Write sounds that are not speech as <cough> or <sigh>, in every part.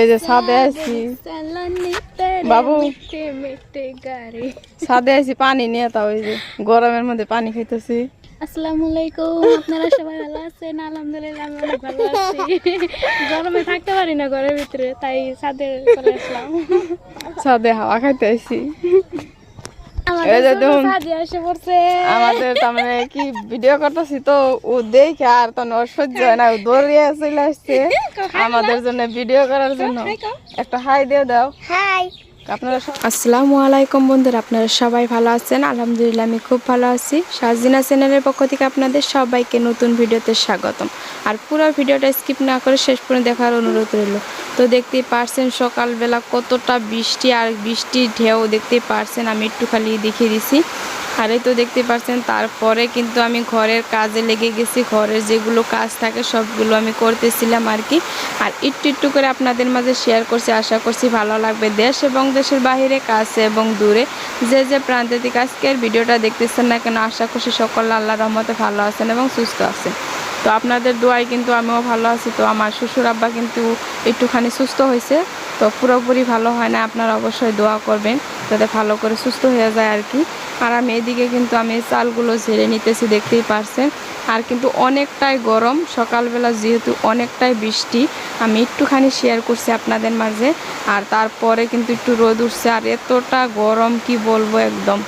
এই যে সাদে আছি বাবু। সাদে আছি পানি নিয়ে তা ওই যে গরমের মধ্যে পানি খাইতেছি। আসসালামু আলাইকুম আপনারা সবাই ভালো আছেন? আলহামদুলিল্লাহ আমি অনেক ভালো আছি। গরমে থাকতে পারি না ঘরের ভিতরে তাই সাদে চলে আসলাম। সাদে হাওয়া খাইতে আইছি। আমাদের তারমানে কি ভিডিও করতেছি তো ও দেখে আর তো ওর সহ্য হয় না ও দৌড়িয়ে চলে আসছে। <laughs> আমাদের জন্য ভিডিও করার জন্য। একটা হাই দিয়ে দাও। হাই। আপনারা আসসালামু আলাইকুম বন্ধুরা, আপনারা সবাই ভালো আছেন? আলহামদুলিল্লাহ, আমি খুব ভালো আছি। সাজিনা চ্যানেলের পক্ষ থেকে আপনাদের সবাইকে নতুন ভিডিওতে স্বাগতম। আর পুরো ভিডিওটা স্কিপ না করে শেষ পর্যন্ত দেখার অনুরোধ রইল। তো দেখতেই পারছেন সকালবেলা কতটা বৃষ্টি আর বৃষ্টির ঢেউ দেখতেই পারছেন, আমি একটু খালি দেখিয়ে দিছি। আর তো দেখতে পাচ্ছেন তারপরে কিন্তু আমি ঘরের কাজে লেগে গেছি। ঘরের যেগুলো কাজ থাকে, সবগুলো আমি করতেছিলাম আর কি। আর একটু একটু করে আপনাদের মাঝে শেয়ার করছি, আশা করছি ভালো লাগবে। দেশ এবং দেশের বাইরে কাছে এবং দূরে। যে যে প্রান্তে থেকে আজকের ভিডিওটা দেখতেছেন না কেন, আশা করছি সকল আল্লাহ রহমতে ভালো আছেন এবং সুস্থ আছেন। তো আপনাদের দোয়ায় কিন্তু আমিও ভালো আছি। তো আমার শ্বশুর আব্বা কিন্তু একটুখানি সুস্থ হয়েছে। তো পুরোপুরি ভালো হয় না, আপনারা অবশ্যই দোয়া করবেন যাতে ভালো করে সুস্থ হয়ে যায় আর কি। আর আমি এদিকে কিন্তু আমি চালগুলো ঝেড়ে নিতেছি, দেখতেই পারছেন। আর কিন্তু অনেকটাই গরম। সকালবেলা যেহেতু অনেকটাই বৃষ্টি, আমি একটুখানি শেয়ার করছি আপনাদের মাঝে। আর তারপরে কিন্তু একটু রোদ উঠছে, আর এতটা গরম কি বলব একদম।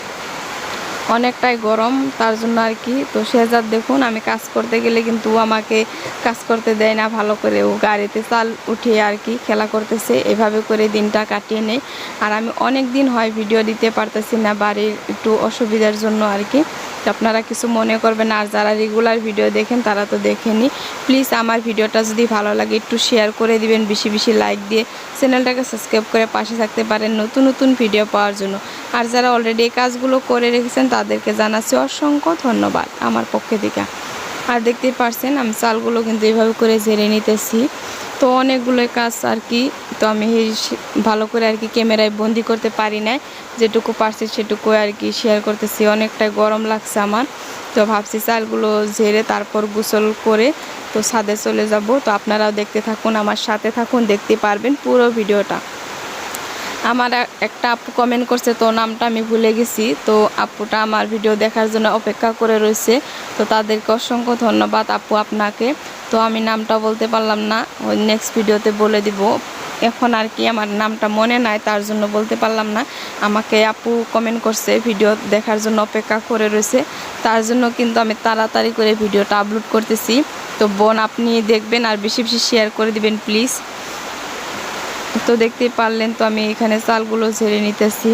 অনেকটাই গরম, তার জন্য আর কি। তো শেজাদ দেখুন, আমি কাজ করতে গেলে কিন্তু আমাকে কাজ করতে দেয় না, ভালো করে। ও গাড়িতে চাল উঠিয়ে আর কি খেলা করতেছে। এভাবে করে দিনটা কাটিয়ে নেই আর আমি অনেক দিন হয় ভিডিও দিতে পারতেছি না, বাড়ির একটু অসুবিধার জন্য আর কি। তো আপনারা কিছু মনে করবেন আর যারা রেগুলার ভিডিও দেখেন, তারা তো দেখেনি প্লিজ আমার ভিডিওটা যদি ভালো লাগে, একটু শেয়ার করে দিবেন, বেশি বেশি লাইক দিয়ে চ্যানেলটাকে সাবস্ক্রাইব করে পাশে থাকতে পারেন নতুন নতুন ভিডিও পাওয়ার জন্য। আর যারা অলরেডি এই কাজগুলো করে রেখেছেন, তাদেরকে জানাচ্ছি অসংখ্য ধন্যবাদ আমার পক্ষে থেকে। আর দেখতেই পারছেন, আমি চালগুলো কিন্তু এইভাবে করে ঝেড়ে নিতেছি। তো অনেকগুলো কাজ আর কি, তো আমি ভালো করে আর কি ক্যামেরায় বন্দি করতে পারি না যেটুকু পারছি সেটুকু আর কি শেয়ার করতেছি। অনেকটাই গরম লাগছে আমার। তো ভাবছি চালগুলো ঝেড়ে তারপর গোসল করে তো ছাদে চলে যাব। তো আপনারাও দেখতে থাকুন, আমার সাথে থাকুন, দেখতে পারবেন পুরো ভিডিওটা। আমার একটা আপু কমেন্ট করছে, তো নামটা আমি ভুলে গেছি। তো আপুটা আমার ভিডিও দেখার জন্য অপেক্ষা করে রয়েছে। তো তাদেরকে অসংখ্য ধন্যবাদ আপু আপনাকে। তো আমি নামটা বলতে পারলাম না, ওই নেক্সট ভিডিওতে বলে দিব। এখন আর কি আমার নামটা মনে নাই, তার জন্য বলতে পারলাম না। আমাকে আপু কমেন্ট করছে ভিডিও দেখার জন্য অপেক্ষা করে রয়েছে। তার জন্য কিন্তু আমি তাড়াতাড়ি করে ভিডিওটা আপলোড করতেছি। তো বোন, আপনি দেখবেন আর বেশি বেশি শেয়ার করে দিবেন প্লিজ তো দেখতেই পারলেন তো আমি এখানে চালগুলো ঝেড়ে নিতেছি।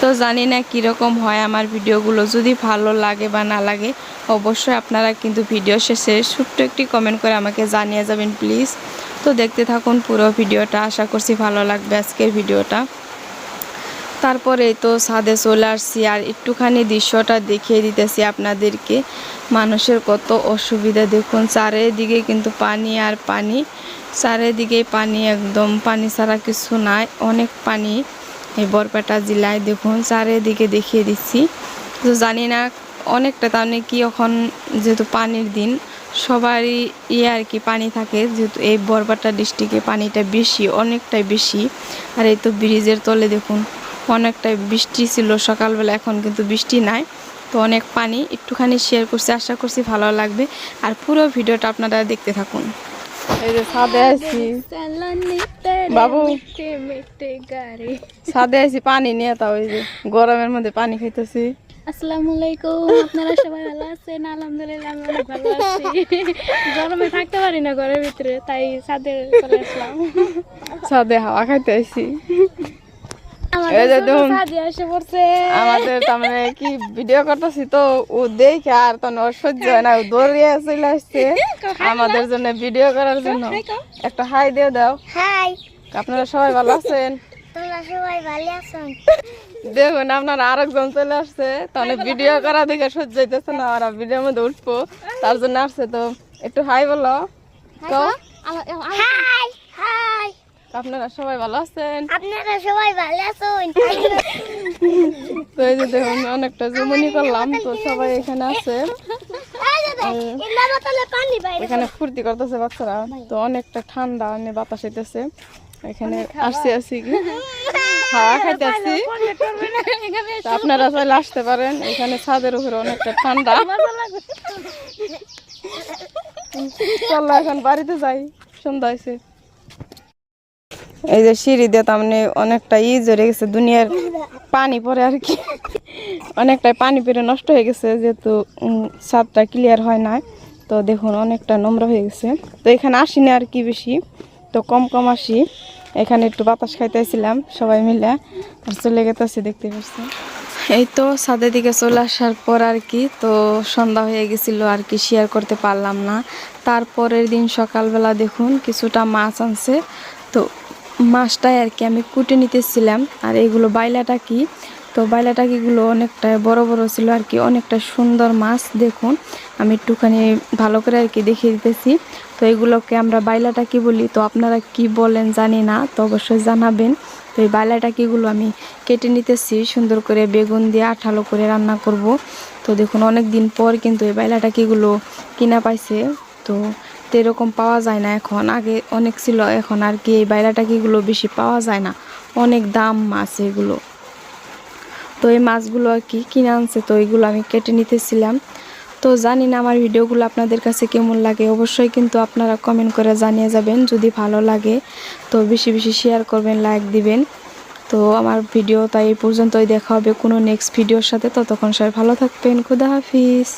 তো জানি না কীরকম হয় আমার ভিডিওগুলো, যদি ভালো লাগে বা না লাগে, অবশ্যই আপনারা কিন্তু ভিডিও শেষে ছোট্ট একটি কমেন্ট করে আমাকে জানিয়ে যাবেন প্লিজ তো দেখতে থাকুন পুরো ভিডিওটা, আশা করছি ভালো লাগবে আজকের ভিডিওটা। তারপরে তো ছাদে চলে আসছি আর একটুখানি দৃশ্যটা দেখিয়ে দিতেছি আপনাদেরকে। মানুষের কত অসুবিধা, দেখুন চারিদিকে কিন্তু পানি আর পানি। চারিদিকে পানি একদম, পানি ছাড়া কিছু নাই, অনেক পানি। এই বরপেটা জেলায় দেখুন, চারিদিকে দেখিয়ে দিচ্ছি। তো জানি না অনেকটা, তার মানে কি এখন যেহেতু পানির দিন, সবারই ইয়ে আর কি পানি থাকে, যেহেতু এই বরপেটা ডিস্ট্রিক্টে পানিটা বেশি, অনেকটাই বেশি। আর এই তো ব্রিজের তলে দেখুন, অনেকটাই বৃষ্টি ছিল সকালবেলা, এখন কিন্তু বৃষ্টি নাই। তো অনেক পানি, একটুখানি শেয়ার করছি, আশা করছি ভালো লাগবে। আর পুরো ভিডিওটা আপনারা দেখতে থাকুন। এই যে ছাদে আছি বাবু। ছাদে আছি পানি নিয়ে তা ওই যে গরমের মধ্যে পানি খাইতেছি। আসসালামু আলাইকুম আপনারা সবাই ভালো আছেন? আলহামদুলিল্লাহ আমি অনেক ভালো আছি। গরমে থাকতে পারি না ঘরের ভিতরে তাই ছাদে চলে আসলাম। ছাদে হাওয়া খাইতে আইছি। আমাদের তারমানে কি ভিডিও করতেছি তো ও দেখে আর হয় না ও দৌড়িয়ে চলে আসছে। <laughs> আমাদের জন্য ভিডিও করার জন্য। একটা হাই দিয়ে দাও। হাই। আপনারা সবাই ভালো আছেন? তোমরা সবাই ভালো আছেন দেখুন আপনার আরেকজন চলে আসছে। তাহলে ভিডিও করা দেখে সহ্য হইতেছে না আর ভিডিওর মধ্যে উঠবো। তার জন্য আসছে তো একটু হাই বলো। তো? হাই। আপনারা সবাই ভালো আছেন? আপনারা সবাই ভালো আছেন? তো এই যে দেখুন অনেকটা জমনি করলাম তো সবাই এখানে আছে। এখানে ফুর্তি করতেছে বাচ্চারা তো অনেকটা ঠান্ডা অনেক বাতাস হইতেছে। এখানে আসছি আসছি কি? <laughs> হাওয়া খাইতে আসছি। আপনারা চাইলে আসতে পারেন এখানে ছাদের উপরে অনেকটা ঠান্ডা। চলো এখন বাড়িতে যাই সন্ধ্যা হয়েছে এই যে সিঁড়ি দিয়ে তার মানে অনেকটা ই জড়ে গেছে, দুনিয়ার পানি পরে আর কি। অনেকটাই পানি পেরে নষ্ট হয়ে গেছে, যেহেতু ছাদটা ক্লিয়ার হয় না তো দেখুন অনেকটা নোংরা হয়ে গেছে। তো এখানে আসিনি আর কি বেশি, তো কম কম আসি। এখানে একটু বাতাস খাইতেছিলাম সবাই মিলে, আর চলে গেতেছি দেখতে পাচ্ছি এই তো ছাদের দিকে চলে আসার পর আর কি, তো সন্ধ্যা হয়ে গেছিল, আর কি শেয়ার করতে পারলাম না। তারপরের দিন সকালবেলা দেখুন কিছুটা মাছ আনছে। তো মাছটাই আর কি আমি কুটে নিতেছিলাম। আর এগুলো বাইলাটা কি তো বাইলা টাকিগুলো অনেকটা বড় বড় ছিল আর কি, অনেকটা সুন্দর মাছ, দেখুন। আমি একটুখানি ভালো করে আর কি দেখিয়ে দিতেছি। তো এগুলোকে আমরা বাইলা টাকি বলি। তো আপনারা কি বলেন জানি না, তো অবশ্যই জানাবেন। তো এই বাইলা টাকিগুলো আমি কেটে নিতেছি, সুন্দর করে বেগুন দিয়ে আঠালো করে রান্না করব। তো দেখুন অনেক দিন পর কিন্তু এই বাইলা টাকিগুলো কিনা পাইছে। তো তো এরকম পাওয়া যায় না এখন। আগে অনেক ছিল, এখন আর কি এই বাইলা টাকিগুলো বেশি পাওয়া যায় না। অনেক দাম মাছ এগুলো। তো এই মাছগুলো আর কি কিনে আনছে, তো এইগুলো আমি কেটে নিতেছিলাম। তো জানি না আমার ভিডিওগুলো আপনাদের কাছে কেমন লাগে। অবশ্যই কিন্তু আপনারা কমেন্ট করে জানিয়ে যাবেন যদি ভালো লাগে। তো বেশি বেশি শেয়ার করবেন লাইক দিবেন। তো আমার ভিডিও তাই এই পর্যন্তই। দেখা হবে কোনো নেক্সট ভিডিওর সাথে। ততক্ষণ সবাই ভালো থাকবেন। খুদা হাফিজ।